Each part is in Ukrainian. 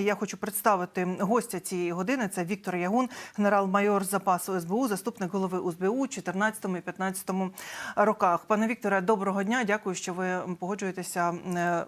Я хочу представити гостя цієї години. Це Віктор Ягун, генерал-майор запасу СБУ, заступник голови УСБУ у 14 і 15 роках. Пане Вікторе, доброго дня. Дякую, що ви погоджуєтеся е,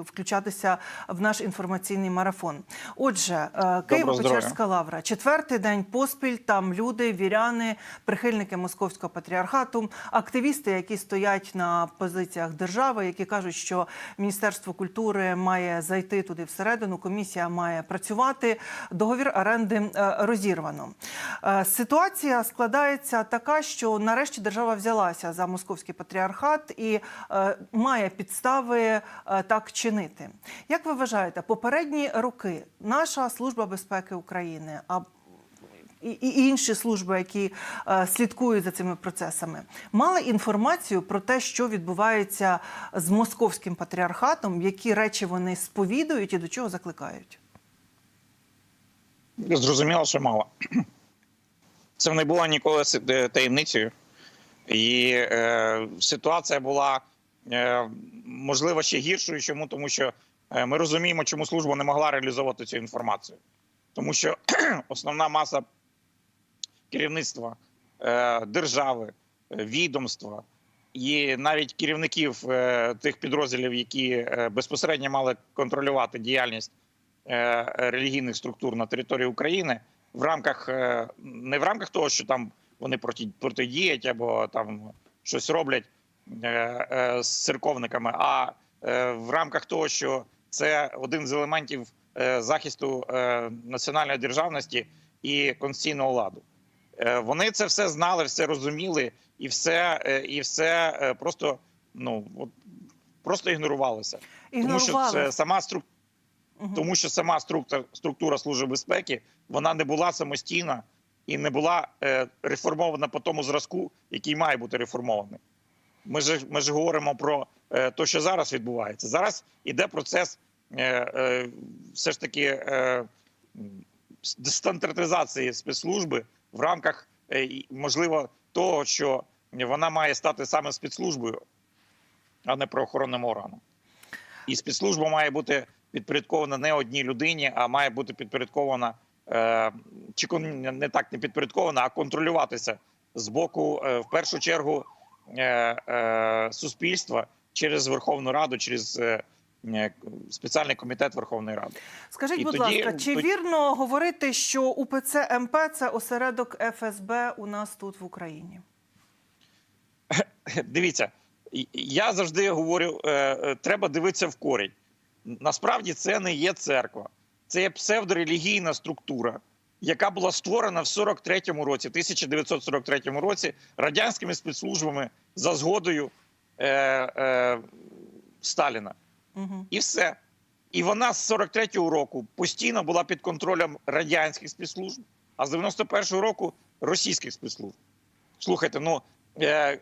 включатися в наш інформаційний марафон. Отже, е, Києво-Печерська лавра, четвертий день поспіль. Там люди, віряни, прихильники московського патріархату, активісти, які стоять на позиціях держави, які кажуть, що Міністерство культури має зайти туди всередину. Комісія має працювати. Договір оренди е, розірвано. Е, Ситуація складається така, що нарешті держава взялася за московський патріархат і е, має підстави так чинити. Як ви вважаєте, попередні роки наша служба безпеки України і, інші служби, які е, слідкують за цими процесами, мали інформацію про те, що відбувається з московським патріархатом, які речі вони сповідують і до чого закликають. Зрозуміло, що мало. Це не було ніколи е, таємницею. І е, ситуація була е, можливо ще гіршою. Чому? Тому що е, ми розуміємо, чому служба не могла реалізовувати цю інформацію. Тому що основна маса керівництва е, держави, е, відомства і навіть керівників е, тих підрозділів, які безпосередньо мали контролювати діяльність релігійних структур на території України в рамках не в рамках того, що там вони проти, протидіють або там щось роблять з церковниками, а в рамках того, що це один з елементів захисту національної державності і конституційного ладу. Е, Вони це все знали, все розуміли, і все, е, і все е, просто ну просто ігнорувалося. Тому що це сама структура. Мгм. Тому що сама структура, структура служби безпеки вона не була самостійна і не була реформована по тому зразку, який має бути реформований. Ми ж ми ж говоримо про те, що зараз відбувається. Зараз іде процес все ж таки стандартизації спецслужби в рамках е, можливо того, що вона має стати саме спецслужбою, а не правоохоронним органом. І спецслужба має бути підпорядкована не одній людині, а має бути підпорядкована е, чи не так не підпорядкована, а контролюватися з боку, е, в першу чергу, суспільства через Верховну Раду, через спеціальний комітет Верховної Ради. Скажіть, І будь тоді- ласка, чи тоді- вірно говорити, що УПЦ МП це осередок ФСБ у нас тут в Україні? Дивіться, я завжди говорю: е, е, треба дивитися в корінь. Насправді це не є церква, це є псевдорелігійна структура, яка була створена в 43-му році, 1943 році, радянськими спецслужбами за згодою е, е, Сталіна. І все. І вона з 43-го року постійно була під контролем радянських спецслужб, а з 91-го року російських спецслужб. Слухайте, ну е, е,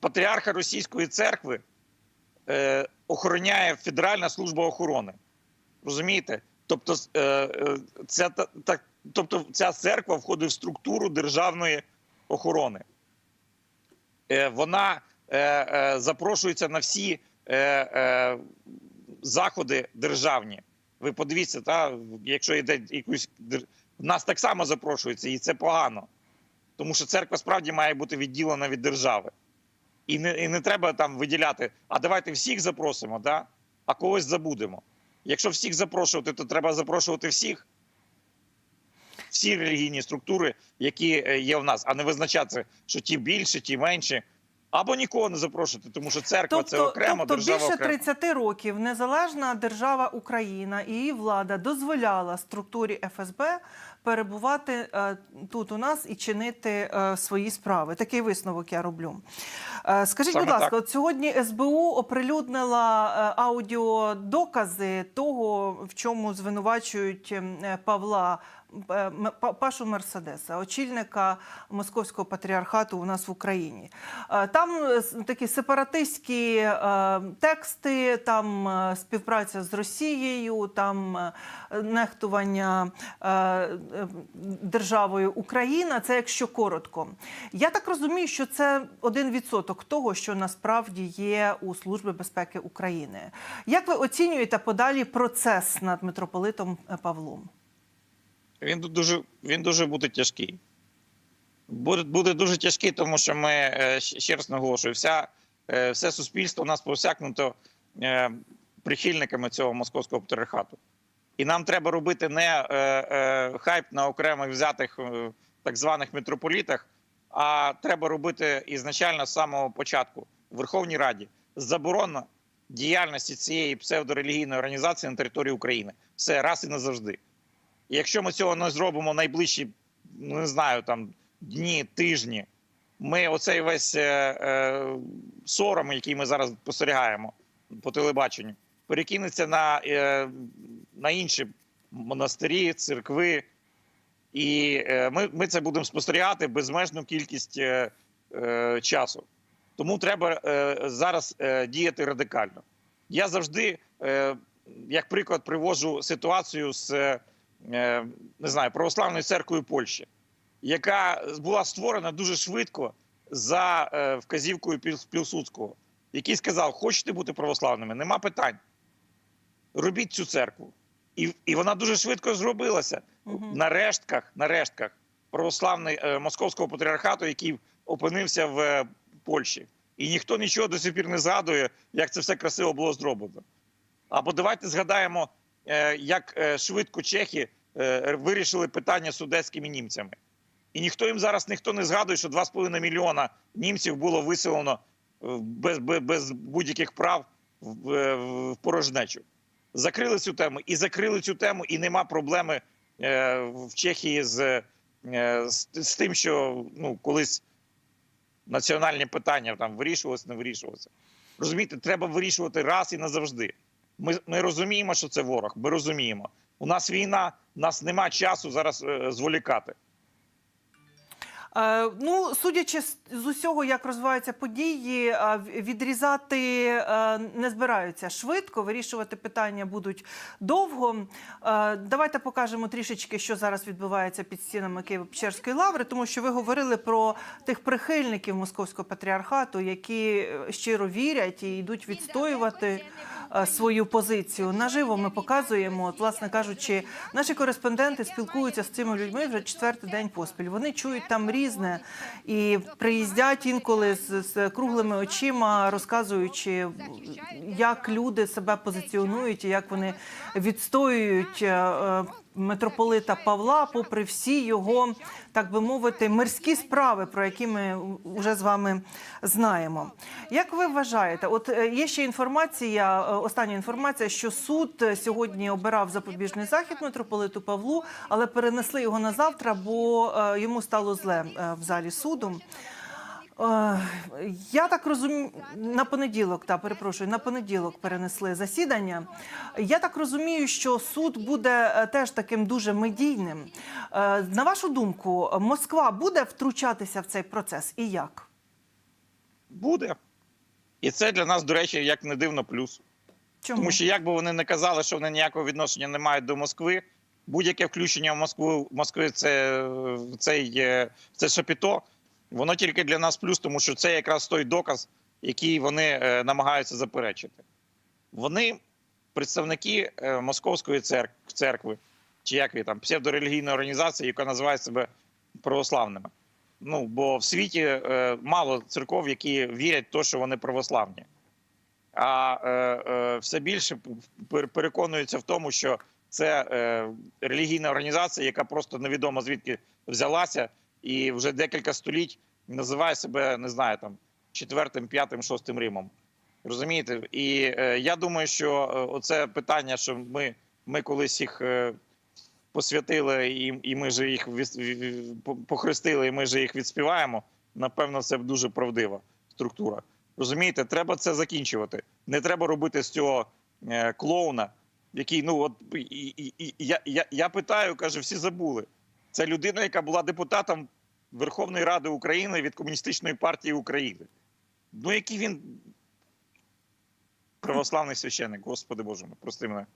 патріарха російської церкви е, охороняє Федеральна служба охорони. Розумієте? Тобто, е, е, ця, та, тобто ця церква входить в структуру державної охорони. Е, вона е, е, запрошується на всі е, е, заходи державні. Ви подивіться, та, якщо йде якусь нас так само запрошується, і це погано. Тому що церква справді має бути відділена від держави. І не, і не треба там виділяти, а давайте всіх запросимо, да? а когось забудемо. Якщо всіх запрошувати, то треба запрошувати всіх. Всі релігійні структури, які е, є в нас, а не визначати, що ті більше, ті менші. Або нікого не запрошувати, тому що церква це окремо, тобто держава більше окремо. 30 років незалежна держава Україна і її влада дозволяла структурі ФСБ перебувати е, тут у нас і чинити е, свої справи. Такий висновок я роблю. Е, скажіть, Саме будь ласка, так. от сьогодні СБУ оприлюднила е, аудіодокази того, в чому звинувачують е, Павла Пашу Мерседеса, очільника московського патріархату у нас в Україні. Е, Там е, такі сепаратистські е, тексти, там е, співпраця з Росією, там е, нехтування е, е, державою Україна. Це якщо коротко. Я так розумію, що це один відсоток того, що насправді є у Служби безпеки України. Як ви оцінюєте подалі процес над митрополитом е, Павлом? Він ду- дуже він дуже буде тяжкий. Буде, буде дуже тяжкий, тому що ми е, ще раз наголошую, вся, е, все суспільство у нас просякнуто е, прихильниками цього московського патріархату. І нам треба робити не хайп на окремих взятих так званих митрополітах, а треба робити ізначально з самого початку в Верховній Раді заборона діяльності цієї псевдорелігійної організації на території України. Все раз і назавжди. Якщо ми цього не зробимо найближчі, ну, не знаю, там дні, тижні, ми оцей весь е, е, сором, який ми зараз спостерігаємо по телебаченню, перекинеться на, е, на інші монастирі, церкви. І е, ми, ми це будемо спостерігати безмежну кількість е, е, часу. Тому треба е, зараз е, діяти радикально. Я завжди, е, як приклад, привожу ситуацію з е, не знаю, православною церквою Польщі, яка була створена дуже швидко за е, вказівкою Піл- Пілсудського, який сказав: хочете бути православними, нема питань. Робіть цю церкву. І, і вона дуже швидко зробилася Мгм. на рештках, на рештках православної е, московського патріархату, який опинився в е, Польщі. І ніхто нічого до сих пір не згадує, як це все красиво було зроблено. Або давайте згадаємо, е, як е, швидко чехи е, вирішили питання з судетськими німцями. І ніхто їм зараз ніхто не згадує, що 2,5 мільйона німців було виселено е, без, без, будь-яких прав в, е, в порожнечу. Закрили цю тему і закрили цю тему, і нема проблеми е, в Чехії з, е, з, з тим, що ну, колись національні питання там вирішувалися, не вирішувалися. Розумієте, треба вирішувати раз і назавжди. Ми, ми розуміємо, що це ворог. Ми розуміємо. У нас війна, у нас нема часу зараз е, зволікати. Е, Ну, судячи з усього, як розвиваються події, е, відрізати не збираються швидко, вирішувати питання будуть довго. Давайте покажемо трішечки, що зараз відбувається під стінами Києво-Печерської лаври, тому що ви говорили про тих прихильників московського патріархату, які щиро вірять і йдуть відстоювати свою позицію. Наживо ми показуємо, власне кажучи, наші кореспонденти спілкуються з цими людьми вже четвертий день поспіль. Вони чують там різне і приїздять інколи з, з круглими очима, розказуючи, як люди себе позиціонують і як вони відстоюють е, е, митрополита Павла, попри всі його, так би мовити, мирські справи, про які ми вже з вами знаємо. Як ви вважаєте, от е, є ще інформація, е, остання інформація, що суд е, сьогодні обирав запобіжний захід митрополиту Павлу, але перенесли його на завтра, бо йому стало зле в залі суду. Е, Я так розумію, на понеділок, та перепрошую, на понеділок перенесли засідання. Я так розумію, що суд буде е, теж таким дуже медійним. Е, На вашу думку, Москва буде втручатися в цей процес і як? Буде. І це для нас, до речі, як не дивно, плюс. Чому? Тому що як би вони не казали, що вони ніякого відношення не мають до Москви, будь-яке включення в Москву Москви це, це, є- це шапіто, воно тільки для нас плюс, тому що це якраз той доказ, який вони е, намагаються заперечити. Вони представники е, Московської церкви, чи як там псевдорелігійної організації, яка називає себе православними. Ну бо в світі е, мало церков, які вірять в те, що вони православні а все більше переконуються в тому, що це релігійна організація, яка просто невідомо звідки взялася, і вже декілька століть називає себе, не знаю, там четвертим, п'ятим, шостим Римом. Розумієте? І е, я думаю, що е, оце питання, що ми, ми колись їх е, посвятили, і, і ми ж їх від, похрестили, і ми ж їх відспіваємо. Напевно, це дуже правдива структура. Розумієте, треба це закінчувати. Не треба робити з цього е, клоуна, який ну от і, і, і, я, я, я питаю, каже, всі забули. Це людина, яка була депутатом Верховної Ради України від Комуністичної партії України. Ну, який він православний священник, господи Боже, прости мене.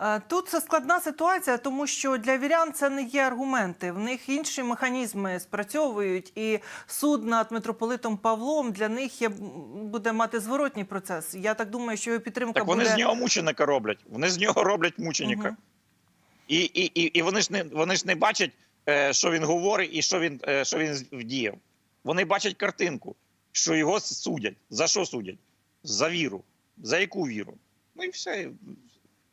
Е, Тут це складна ситуація, тому що для вірян це не є аргументи. В них інші механізми спрацьовують, і суд над митрополитом Павлом для них є буде мати зворотній процес. Я так думаю, що його підтримка Так вони буде з нього мученика роблять. Вони з нього роблять мученика. Мгм. І, і, і, і вони ж не вони ж не бачать, що він говорить і що він, е, що він вдіяв. Вони бачать картинку, що його судять. За що судять? За віру. За яку віру? Ну і все.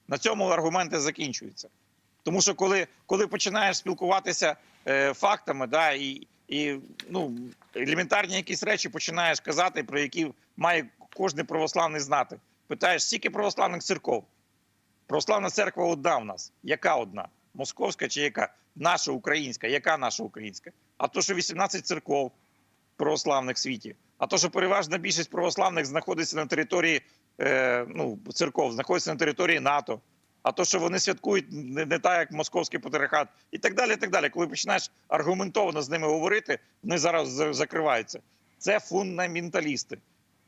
На цьому аргументи закінчуються. Тому що коли, коли починаєш спілкуватися е, фактами, да, і, і ну, елементарні якісь речі починаєш казати, про які має кожен православний знати. Питаєш, скільки православних церков? Православна церква одна в нас. Яка одна? Московська чи яка? Наша українська. Яка наша українська? А то, що 18 церков православних в світі, а то, що переважна більшість православних знаходиться на території е, ну, церков, знаходиться на території НАТО. А то, що вони святкують не, не так, як московський патріархат, і так далі. і так далі. Коли починаєш аргументовано з ними говорити, вони зараз закриваються. Це фундаменталісти.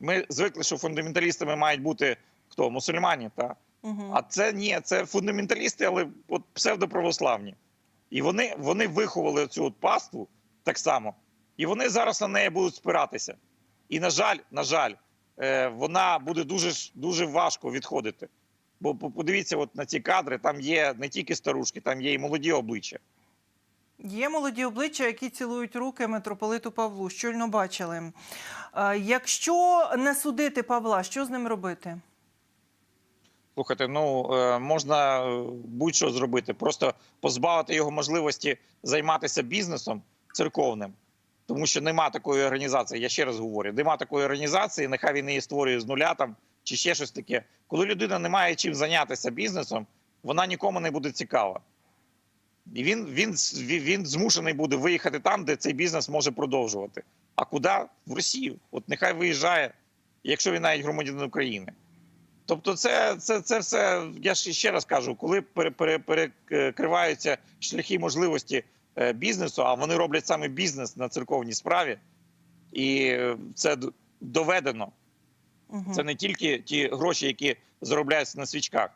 Ми звикли, що фундаменталістами мають бути хто? Мусульмані, та? Мгм. А це ні, це фундаменталісти, але от псевдоправославні. І вони, вони виховали цю от паству так само. І вони зараз на неї будуть спиратися. І, на жаль, на жаль, е, вона буде дуже, дуже важко відходити. Бо подивіться, от на ці кадри, там є не тільки старушки, там є і молоді обличчя. Є молоді обличчя, які цілують руки митрополиту Павлу. Щойно бачили. Е, Якщо не судити Павла, що з ним робити? Слухайте, ну е, можна е, будь-що зробити, просто позбавити його можливості займатися бізнесом церковним, тому що нема такої організації. Я ще раз говорю, нема такої організації, нехай він її створює з нуля там чи ще щось таке. Коли людина не має чим зайнятися бізнесом, вона нікому не буде цікава. І він, він, він, він змушений буде виїхати там, де цей бізнес може продовжувати. А куди? В Росію. От нехай виїжджає, якщо він навіть громадянин України. Тобто, це, це, це все, я ж ще раз кажу, коли пере- пере- перекриваються шляхи можливості е, бізнесу, а вони роблять саме бізнес на церковній справі, і це доведено. Мгм. Це не тільки ті гроші, які заробляються на свічках,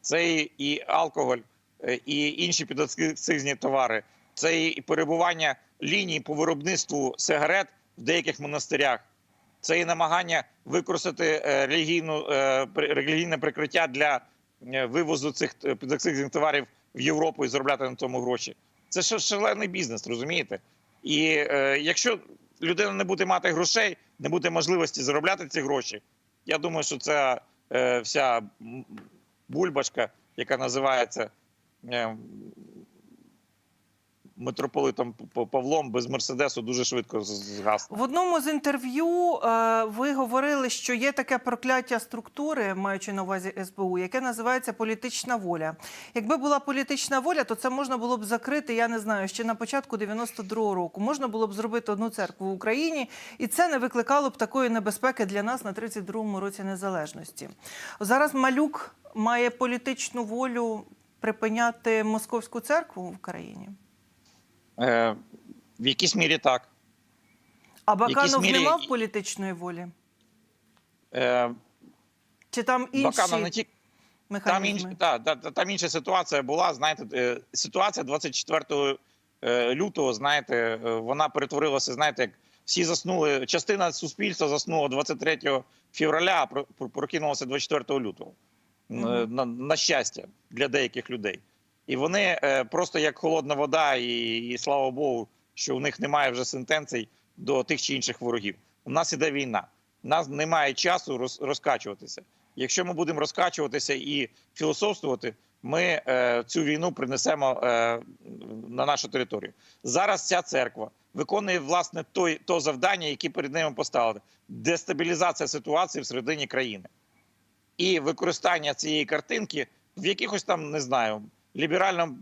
це і, і алкоголь, е, і інші підакцизні товари, це і перебування ліній по виробництву сигарет в деяких монастирях. Це і намагання використати е, релігійну е, релігійне прикриття для е, вивозу цих підакцизних товарів в Європу і заробляти на тому гроші. Це шалений бізнес, розумієте? І е, якщо людина не буде мати грошей, не буде можливості заробляти ці гроші, я думаю, що ця е, вся бульбашка, яка називається е, митрополитом Павлом без Мерседесу, дуже швидко з- згасне. В одному з інтерв'ю е, ви говорили, що є таке прокляття структури, маючи на увазі СБУ, яке називається політична воля. Якби була політична воля, то це можна було б закрити, я не знаю, ще на початку 92-го року. Можна було б зробити одну церкву в Україні, і це не викликало б такої небезпеки для нас на 32-му році незалежності. Зараз Малюк має політичну волю припиняти московську церкву в країні. Е, в якійсь мірі так. А Баканов мірі- не мав політичної волі? Е, Чи там інші Баканов не тільки там, механізми? інш, та, та, та- там інша ситуація була. Знаєте, е, ситуація 24 е, лютого, знаєте, е, вона перетворилася, знаєте, як всі заснули. Частина суспільства заснула 23 февраля, а про- про- прокинулася 24 лютого. Н- Мгм. На, на щастя для деяких людей. І вони е, просто як холодна вода, і, і слава Богу, що у них немає вже сентенцій до тих чи інших ворогів. У нас іде війна. У нас немає часу роз, розкачуватися. Якщо ми будемо розкачуватися і філософствувати, ми е, цю війну принесемо е, на нашу територію. Зараз ця церква виконує власне той то завдання, яке перед ними поставили: дестабілізація ситуації всередині країни і використання цієї картинки в якихось там не знаю ліберально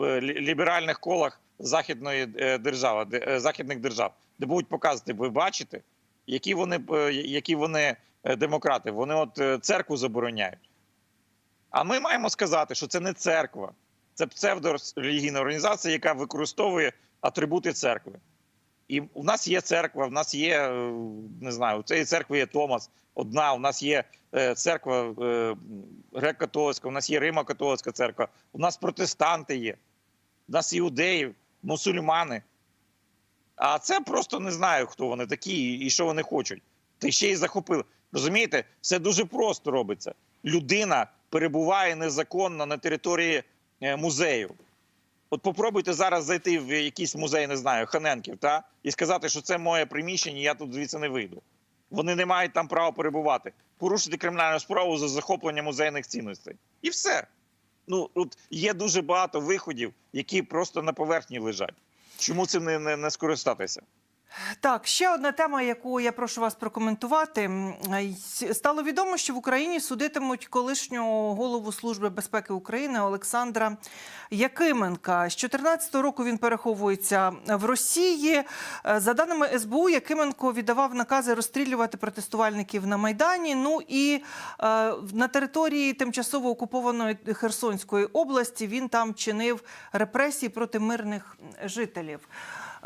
е, ліберальних колах західної е, держави, е, західних держав, де будуть показувати, ви бачите, які вони які вони демократи. Вони от церкву забороняють. А ми маємо сказати, що це не церква, це псевдорелігійна організація, яка використовує атрибути церкви. І в нас є церква, в нас є не знаю, у цієї церкви є Томас. Одна, у нас є е, церква е, греко-католицька, у нас є Римо-католицька церква, у нас протестанти є, у нас іудеї, мусульмани. А це просто не знаю, хто вони такі і що вони хочуть. Та ще й захопили. Розумієте, все дуже просто робиться. Людина перебуває незаконно на території е, музею. От попробуйте зараз зайти в якийсь музей, не знаю, Ханенків, та і сказати, що це моє приміщення, я тут звідси не вийду. Вони не мають там права перебувати. Порушити кримінальну справу за захоплення музейних цінностей. І все. Ну от є дуже багато виходів, які просто на поверхні лежать. Чому цим не, не, не скористатися? Так, ще одна тема, яку я прошу вас прокоментувати. Стало відомо, що в Україні судитимуть колишнього голову Служби безпеки України Олександра Якименка. З 2014 року він переховується в Росії. Е, За даними СБУ, Якименко віддавав накази розстрілювати протестувальників на Майдані. Ну і е, на території тимчасово окупованої Херсонської області він там чинив репресії проти мирних жителів.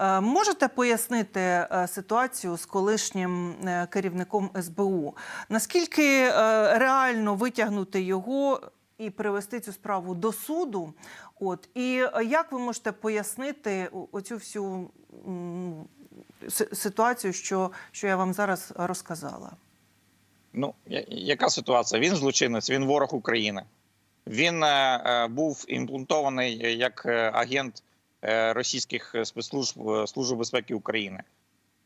Е, Можете пояснити е, ситуацію з колишнім е, керівником СБУ? Наскільки реально витягнути його і привести цю справу до суду? От і як ви можете пояснити оцю всю ситуацію, що, що я вам зараз розказала? Ну, яка ситуація? Він злочинець, він ворог України. Він е, був імплантований як агент російських спецслужб е, Служби безпеки України.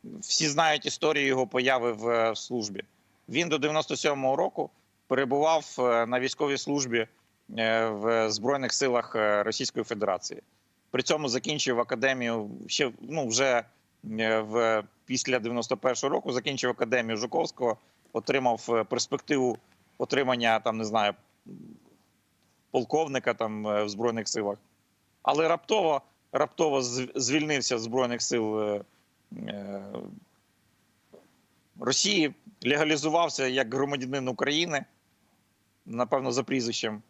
Всі знають історію його появи в е, службі. Він до 97-го року перебував е, на військовій службі е, в Збройних силах е, Російської Федерації. При цьому закінчив академію ще ну, вже е, в після 91-го року. Закінчив академію Жуковського, отримав е, перспективу отримання там, не знаю, полковника там е, в Збройних силах. Але раптово, раптово звільнився Збройних сил е, е, Росії, легалізувався як громадянин України, напевно, за прізвищем.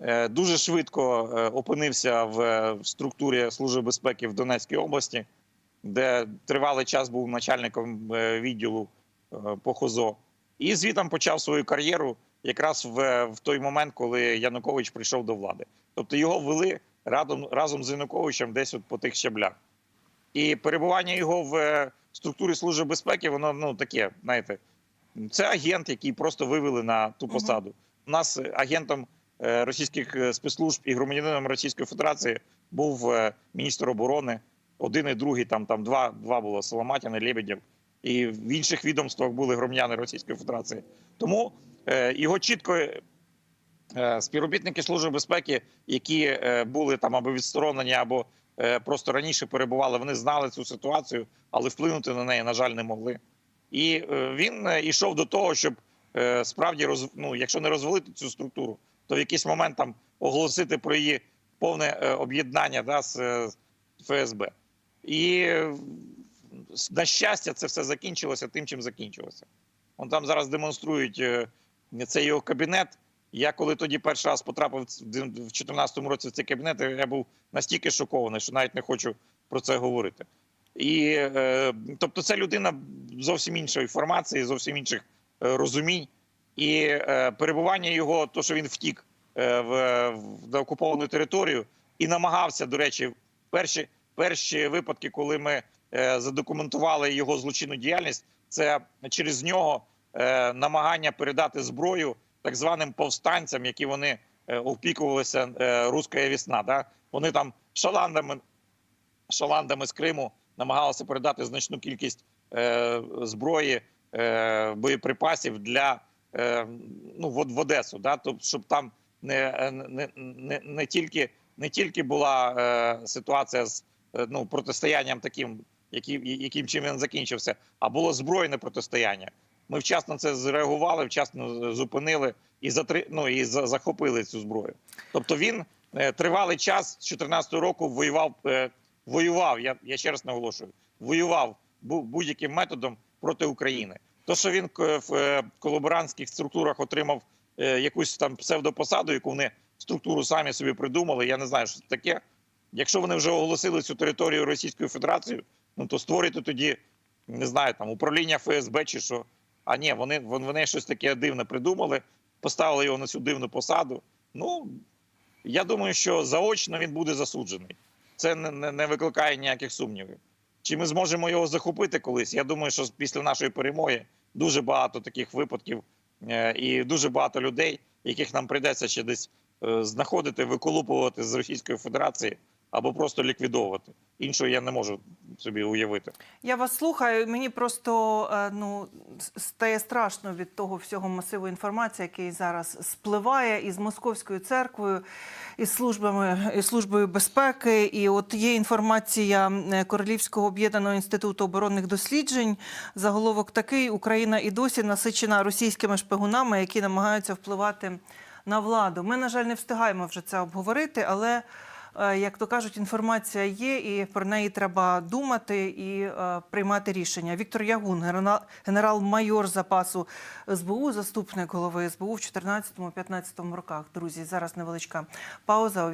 Е, Дуже швидко опинився в структурі Служби безпеки в Донецькій області, де тривалий час був начальником відділу по ХОЗО. І звітом почав свою кар'єру якраз в, в той момент, коли Янукович прийшов до влади. Тобто його вели разом, разом з Януковичем десь от по тих щаблях. І перебування його в е, структурі Служби безпеки, воно ну таке, знаєте, це агент, який просто вивели на ту посаду. У нас агентом е, російських е, спецслужб і громадянином Російської Федерації був міністр оборони, один і другий, там, там два, два було Соломатін і Лебедєв. І в інших відомствах були громадяни Російської Федерації. Тому його чітко співробітники Служби безпеки, які е, були там або відсторонені, або е, просто раніше перебували, вони знали цю ситуацію, але вплинути на неї, на жаль, не могли. І е, він е, йшов до того, щоб е, справді ну, якщо не розвалити цю структуру, то в якийсь момент там оголосити про її повне е, об'єднання да, з е, ФСБ. І е, на щастя, це все закінчилося тим, чим закінчилося. Вон там зараз демонструють е, цей його кабінет. Я коли тоді перший раз потрапив в ц- 2014 році в цей кабінет, я був настільки шокований, що навіть не хочу про це говорити. І е, тобто, це людина зовсім іншої формації, зовсім інших е, розумінь. І е, перебування його, то що він втік в, окуповану територію і намагався, до речі, перші, перші випадки, коли ми задокументували його злочинну діяльність, це через нього намагання передати зброю так званим повстанцям, які вони е, опікувалися е, руська весна. Да? Вони там шаландами, шаландами з Криму намагалися передати значну кількість е, зброї, е, боєприпасів для е, ну, в, в Одесу, да? тобто, щоб там не, не, не, не, тільки, не тільки була е, ситуація з е, ну, протистоянням таким, яким, яким чим він закінчився, а було збройне протистояння. Ми вчасно це зреагували, вчасно зупинили і затри... ну, і захопили цю зброю. Тобто він е, тривалий час з 2014 року воював, е, воював. Я, я ще раз наголошую, воював бу- будь-яким методом проти України. То, що він в е, колаборантських структурах отримав якусь там псевдопосаду, яку вони структуру самі собі придумали. Я не знаю, що це таке. Якщо вони вже оголосили цю територію Російською Федерацією, ну то створюйте тоді, не знаю, там управління ФСБ чи що. А ні, вони, вони щось таке дивне придумали, поставили його на цю дивну посаду. Ну, я думаю, що заочно він буде засуджений. Це не, не, не викликає ніяких сумнівів. Чи ми зможемо його захопити колись? Я думаю, що після нашої перемоги дуже багато таких випадків е, і дуже багато людей, яких нам прийдеться ще десь е, знаходити, виколупувати з Російської Федерації або просто ліквідовувати. Іншого я не можу собі уявити. Я вас слухаю. Мені просто е, ну стає страшно від того всього масиву інформації, який зараз спливає із московською церквою, із службами із службою безпеки. І от є інформація е, Королівського об'єднаного інституту оборонних досліджень. Заголовок такий: Україна і досі насичена російськими шпигунами, які намагаються впливати на владу. Ми, на жаль, не встигаємо вже це обговорити, але. Е, Як то кажуть, інформація є, і про неї треба думати і е, приймати рішення. Віктор Ягун, генерал-майор запасу СБУ, заступник голови СБУ в 2014-2015 роках. Друзі, зараз невеличка пауза.